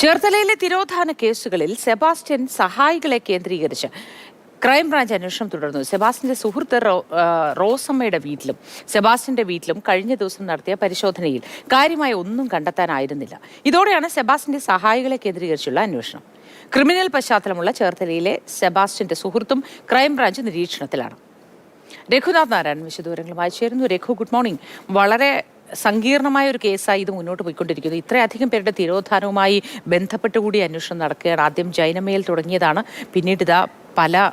ചേർത്തലയിലെ തിരോധാന കേസുകളിൽ സെബാസ്റ്റ്യൻ സഹായികളെ കേന്ദ്രീകരിച്ച് ക്രൈംബ്രാഞ്ച് അന്വേഷണം തുടർന്നു. സെബാസ്റ്റിന്റെ സുഹൃത്ത് റോസമ്മയുടെ വീട്ടിലും സെബാസ്റ്റിന്റെ വീട്ടിലും കഴിഞ്ഞ ദിവസം നടത്തിയ പരിശോധനയിൽ കാര്യമായ ഒന്നും കണ്ടെത്താനായിരുന്നില്ല. ഇതോടെയാണ് സെബാസ്റ്റിന്റെ സഹായികളെ കേന്ദ്രീകരിച്ചുള്ള അന്വേഷണം. ക്രിമിനൽ പശ്ചാത്തലമുള്ള ചേർത്തലയിലെ സെബാസ്റ്റിന്റെ സുഹൃത്തും ക്രൈംബ്രാഞ്ച് നിരീക്ഷണത്തിലാണ്. രഘുനാഥ് നാരായണൻ വിശദവിവരങ്ങളുമായി ചേരുന്നു. Raghu good morning. വളരെ സങ്കീർണമായ ഒരു കേസായി ഇത് മുന്നോട്ട് പോയിക്കൊണ്ടിരിക്കുന്നത് ഇത്രയധികം പേരുടെ തിരോധാനവുമായി ബന്ധപ്പെട്ടുകൂടി അന്വേഷണം നടക്കുകയാണ്. ആദ്യം ജൈനമേൽ തുടങ്ങിയതാണ്. പിന്നീട് ഇതാ പല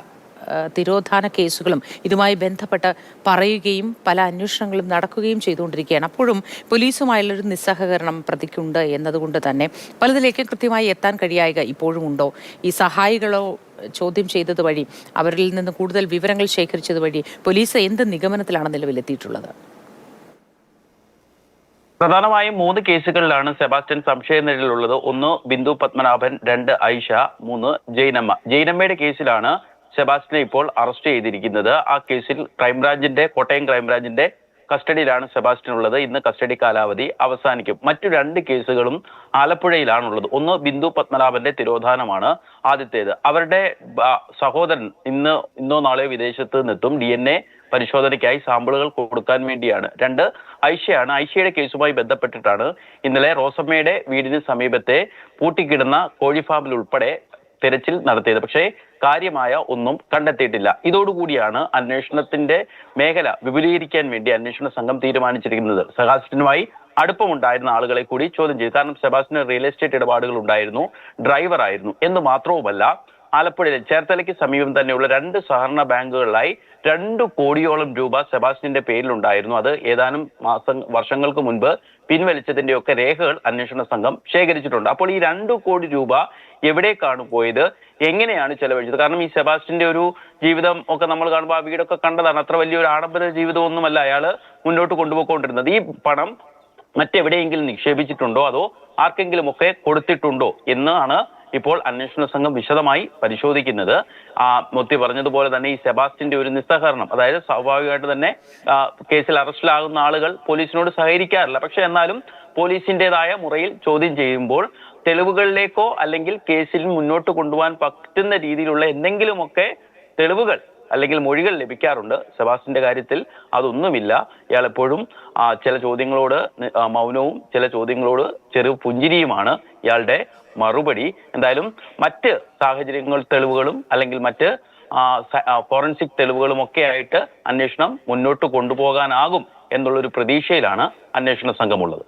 തിരോധാന കേസുകളും ഇതുമായി ബന്ധപ്പെട്ട് പറയുകയും പല അന്വേഷണങ്ങളും നടക്കുകയും ചെയ്തുകൊണ്ടിരിക്കുകയാണ്. അപ്പോഴും പോലീസുമായുള്ളൊരു നിസ്സഹകരണം പ്രതിക്കുണ്ട് എന്നതുകൊണ്ട് തന്നെ പലതിലേക്ക് കൃത്യമായി എത്താൻ കഴിയായിക ഇപ്പോഴും ഉണ്ടോ? ഈ സഹായികളോ ചോദ്യം ചെയ്തത് വഴി അവരിൽ നിന്ന് കൂടുതൽ വിവരങ്ങൾ ശേഖരിച്ചത് വഴി പോലീസ് എന്ത് നിഗമനത്തിലാണ് നിലവിലെത്തിയിട്ടുള്ളത്? പ്രധാനമായും മൂന്ന് കേസുകളിലാണ് സെബാസ്റ്റ്യൻ സംശയ നിലയിലുള്ളത് ഒന്ന് ബിന്ദു പത്മനാഭൻ രണ്ട് ഐഷ മൂന്ന് ജൈനമ്മ. ജൈനമ്മയുടെ കേസിലാണ് സെബാസ്റ്റ്യനെ ഇപ്പോൾ അറസ്റ്റ് ചെയ്തിരിക്കുന്നത്. ആ കേസിൽ ക്രൈംബ്രാഞ്ചിന്റെ കോട്ടയം ക്രൈംബ്രാഞ്ചിന്റെ കസ്റ്റഡിയിലാണ് സെബാസ്റ്റ്യൻ ഉള്ളത് ഇന്ന് കസ്റ്റഡി കാലാവധി അവസാനിക്കും. മറ്റു രണ്ട് കേസുകളും ആലപ്പുഴയിലാണുള്ളത്. ഒന്ന് ബിന്ദു പത്മനാഭന്റെ തിരോധാനമാണ് ആദ്യത്തേത്. അവരുടെ സഹോദരൻ ഇന്ന് ഇന്നോ നാളെയോ വിദേശത്ത് നിന്നെത്തും. ഡി എൻ എ പരിശോധനയ്ക്കായി സാമ്പിളുകൾ കൊടുക്കാൻ വേണ്ടിയാണ്. രണ്ട് ഐഷയാണ്. ഐഷയുടെ കേസുമായി ബന്ധപ്പെട്ടിട്ടാണ് ഇന്നലെ റോസമ്മയുടെ വീടിന് സമീപത്തെ പൂട്ടിക്കിടുന്ന കോഴി ഫാമിൽ ഉൾപ്പെടെ തിരച്ചിൽ നടത്തിയത്. പക്ഷേ കാര്യമായ ഒന്നും കണ്ടെത്തിയിട്ടില്ല. ഇതോടുകൂടിയാണ് അന്വേഷണത്തിന്റെ മേഖല വിപുലീകരിക്കാൻ വേണ്ടി അന്വേഷണ സംഘം തീരുമാനിച്ചിരിക്കുന്നത്. സഹാസ്റ്റിനുമായി അടുപ്പമുണ്ടായിരുന്ന ആളുകളെ കൂടി ചോദ്യം ചെയ്തു. കാരണം സെബാസ്റ്റിന് റിയൽ എസ്റ്റേറ്റ് ഇടപാടുകൾ ഉണ്ടായിരുന്നു. ഡ്രൈവർ ആയിരുന്നു എന്ന് മാത്രവുമല്ല ആലപ്പുഴയിലെ ചേർത്തലയ്ക്ക് സമീപം തന്നെയുള്ള രണ്ട് സഹകരണ ബാങ്കുകളിലായി രണ്ട് കോടിയോളം രൂപ സെബാസ്റ്റിന്റെ പേരിലുണ്ടായിരുന്നു. അത് ഏതാനും മാസം വർഷങ്ങൾക്ക് മുൻപ് പിൻവലിച്ചതിന്റെ ഒക്കെ രേഖകൾ അന്വേഷണ സംഘം ശേഖരിച്ചിട്ടുണ്ട്. അപ്പോൾ ഈ രണ്ട് കോടി രൂപ എവിടേക്കാണ് പോയത്? എങ്ങനെയാണ് ചെലവഴിച്ചത്? കാരണം ഈ സെബാസ്റ്റിന്റെ ഒരു ജീവിതം ഒക്കെ നമ്മൾ കാണുമ്പോൾ ആ വീടൊക്കെ കണ്ടതാണ്. അത്ര വലിയൊരു ആഡംബര ജീവിതമൊന്നുമല്ല അയാൾ മുന്നോട്ട് കൊണ്ടുപോയിക്കൊണ്ടിരുന്നത്. ഈ പണം മറ്റെവിടെയെങ്കിലും നിക്ഷേപിച്ചിട്ടുണ്ടോ? അതോ ആർക്കെങ്കിലും ഒക്കെ കൊടുത്തിട്ടുണ്ടോ? എന്നാണ് ഇപ്പോൾ അന്വേഷണ സംഘം വിശദമായി പരിശോധിക്കുന്നത്. ആ മൊത്തി പറഞ്ഞതുപോലെ തന്നെ ഈ സെബാസ്റ്റിന്റെ ഒരു നിസ്സഹകരണം അതായത് സ്വാഭാവികമായിട്ട് തന്നെ കേസിൽ അറസ്റ്റിലാകുന്ന ആളുകൾ പോലീസിനോട് സഹകരിക്കാറില്ല. പക്ഷെ എന്നാലും പോലീസിന്റേതായ മുറയിൽ ചോദ്യം ചെയ്യുമ്പോൾ തെളിവുകളിലേക്കോ അല്ലെങ്കിൽ കേസിൽ മുന്നോട്ട് കൊണ്ടുപോകാൻ പറ്റുന്ന രീതിയിലുള്ള എന്തെങ്കിലുമൊക്കെ തെളിവുകൾ അല്ലെങ്കിൽ മൊഴികൾ ലഭിക്കാറുണ്ട്. സെബാസ്റ്റിന്റെ കാര്യത്തിൽ അതൊന്നുമില്ല. ഇയാൾ എപ്പോഴും ചില ചോദ്യങ്ങളോട് മൗനവും ചില ചോദ്യങ്ങളോട് ചെറു പുഞ്ചിരിയുമാണ് ഇയാളുടെ മറുപടി എന്തായാലും മറ്റ് സാഹചര്യങ്ങൾ തെളിവുകളും അല്ലെങ്കിൽ മറ്റ് ഫോറൻസിക് തെളിവുകളും ഒക്കെ ആയിട്ട് അന്വേഷണം മുന്നോട്ട് കൊണ്ടുപോകാനാകും എന്നുള്ളൊരു പ്രതീക്ഷയിലാണ് അന്വേഷണ സംഘമുള്ളത്.